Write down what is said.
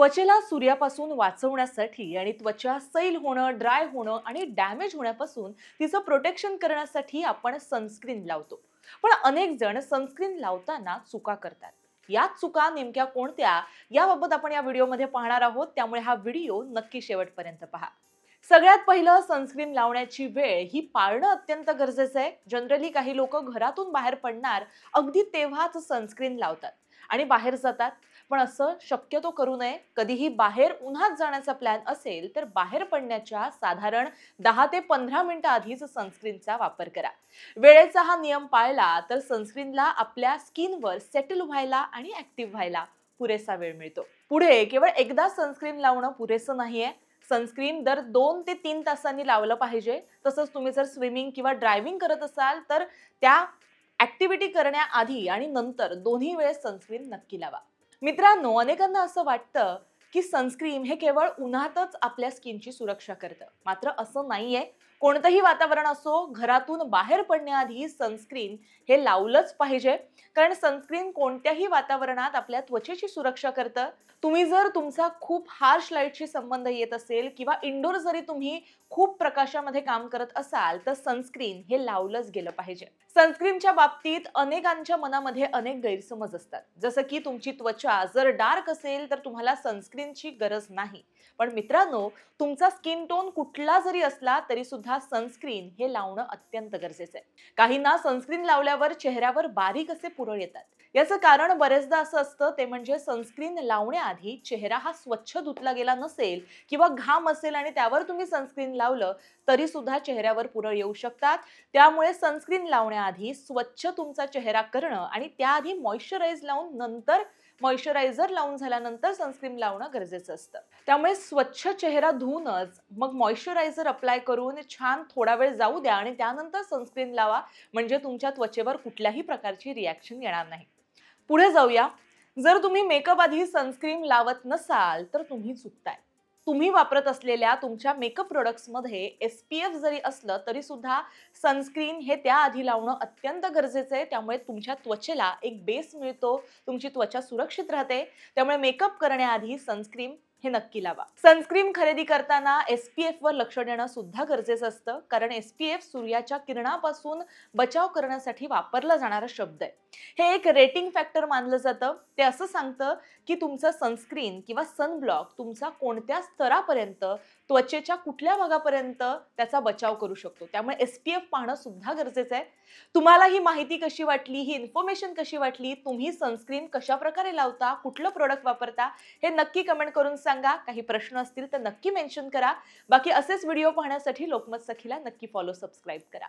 त्वचेला सूर्यापासून वाचवण्यासाठी आणि त्वचा सैल होणं ड्राय होणं आणि डॅमेज होण्यापासून तिचं प्रोटेक्शन करण्यासाठी आपण सनस्क्रीन लावतो. पण अनेक जण सनस्क्रीन लावताना चुका करतात. या चुका नेमक्या कोणत्या याबाबत आपण या व्हिडिओमध्ये पाहणार आहोत. त्यामुळे हा व्हिडिओ नक्की शेवटपर्यंत पहा. सगळ्यात पहिलं सनस्क्रीन लावण्याची वेळ ही पाळणं अत्यंत गरजेचं आहे. जनरली काही लोक घरातून बाहेर पडणार अगदी तेव्हाच सनस्क्रीन लावतात. आणि बाहेर जातात. पण असं शक्यतो करू नये. कधीही बाहेर उन्हात जाण्याचा प्लॅन असेल तर बाहेर पडण्याच्या साधारण दहा ते पंधरा मिनिटं आधीच सनस्क्रीनचा वापर करा. वेळेचा हा नियम पाळला तर सनस्क्रीनला आपल्या स्किनवर सेटल व्हायला आणि ऍक्टिव्ह व्हायला पुरेसा वेळ मिळतो. पुढे केवळ एकदा सनस्क्रीन लावणं पुरेसं नाहीये. सनस्क्रीन दर दोन ते तीन तासांनी लावलं पाहिजे. तसंच तुम्ही जर स्विमिंग किंवा ड्रायव्हिंग करत असाल तर त्या ऍक्टिव्हिटी करण्याआधी आणि नंतर दोन्ही वेळेस सनस्क्रीन नक्की लावा. मित्रांनो अनेकांना असं वाटतं की सनस्क्रीन हे केवळ उन्हातच आपल्या स्किनची सुरक्षा करतं. मात्र असं नाहीये. कोणतंही वातावरण असो घरातून बाहेर पडण्याआधी सनस्क्रीन हे लावलंच पाहिजे. कारण सनस्क्रीन कोणत्याही वातावरणात आपल्या त्वचेची सुरक्षा करतं. तुम्ही जर तुमचा खूप हार्श लाईटशी संबंध येत असेल किंवा इंडोर जरी तुम्ही खूप प्रकाशामध्ये काम करत असाल तर सनस्क्रीन हे लावलंच गेलं पाहिजे. सनस्क्रीनच्या बाबतीत अनेकांच्या मनामध्ये अनेक गैरसमज असतात. जसं की तुमची त्वचा जर डार्क असेल तर तुम्हाला सनस्क्रीनची गरज नाही. पण मित्रांनो तुमचा स्किन टोन कुठला जरी असला तरी सुद्धा सनस्क्रीन हे लावणं अत्यंत गरजेचं आहे. काहींना सनस्क्रीन लावल्यावर चेहऱ्यावर बारीक असे पुरळ येतात. याचं कारण बरेचदा असं असतं ते म्हणजे सनस्क्रीन लावण्याआधी चेहरा हा स्वच्छ धुतला गेला नसेल किंवा घाम असेल आणि त्यावर तुम्ही सनस्क्रीन लावलं तरी सुद्धा चेहऱ्यावर पुरळ येऊ शकतात. त्यामुळे सनस्क्रीन लावण्याआधी स्वच्छ तुमचा चेहरा करणं आणि त्याआधी मॉइश्चराईज लावून नंतर मॉइश्चरायझर लावून झाल्यानंतर सनस्क्रीन लावणं गरजेचं असतं. त्यामुळे स्वच्छ चेहरा धुवूनच मग मॉइश्चरायझर अप्लाय करून छान थोडा वेळ जाऊ द्या आणि त्यानंतर सनस्क्रीन लावा. म्हणजे तुमच्या त्वचेवर कुठल्याही प्रकारची रिॲक्शन येणार नाही. पुढे जाऊया. जर तुम्ही मेकअप आधी सनस्क्रीन लावत नसाल तर तुम्ही चुकताय. तुम्ही वापरत असलेल्या तुमच्या मेकअप प्रोडक्ट्समध्ये एस पी एफ जरी असलं तरी सुद्धा सनस्क्रीन हे त्याआधी लावणं अत्यंत गरजेचं आहे. त्यामुळे तुमच्या त्वचेला एक बेस मिळतो. तुमची त्वचा सुरक्षित राहते. त्यामुळे मेकअप करण्याआधी सनस्क्रीन हे नक्की लावा. सनस्क्रीन खरेदी करताना एस पी एफ वर लक्ष देणं सुद्धा गरजेचं असतं कारण एस पी एफ सूर्याच्या किरणापासून बचाव करण्यासाठी वापरला जाणारा शब्द आहे. हे एक रेटिंग फॅक्टर मानलं जातं. ते असं सांगतं की तुमचं सनस्क्रीन किंवा सनब्लॉक तुमचा कोणत्या स्तरापर्यंत त्वचेच्या कुठल्या भागापर्यंत त्याचा बचाव करू शकतो. त्यामुळे एस पी एफ पाहणं सुद्धा गरजेचं आहे. तुम्हाला ही माहिती कशी वाटली ही इन्फॉर्मेशन कशी वाटली तुम्ही सनस्क्रीन कशा प्रकारे लावता कुठलं प्रोडक्ट वापरता हे नक्की कमेंट करून सांगा. काही प्रश्न असतील तर नक्की मेन्शन करा. बाकी असेच व्हिडिओ पाहण्यासाठी लोकमत सखीला नक्की फॉलो सबस्क्राईब करा.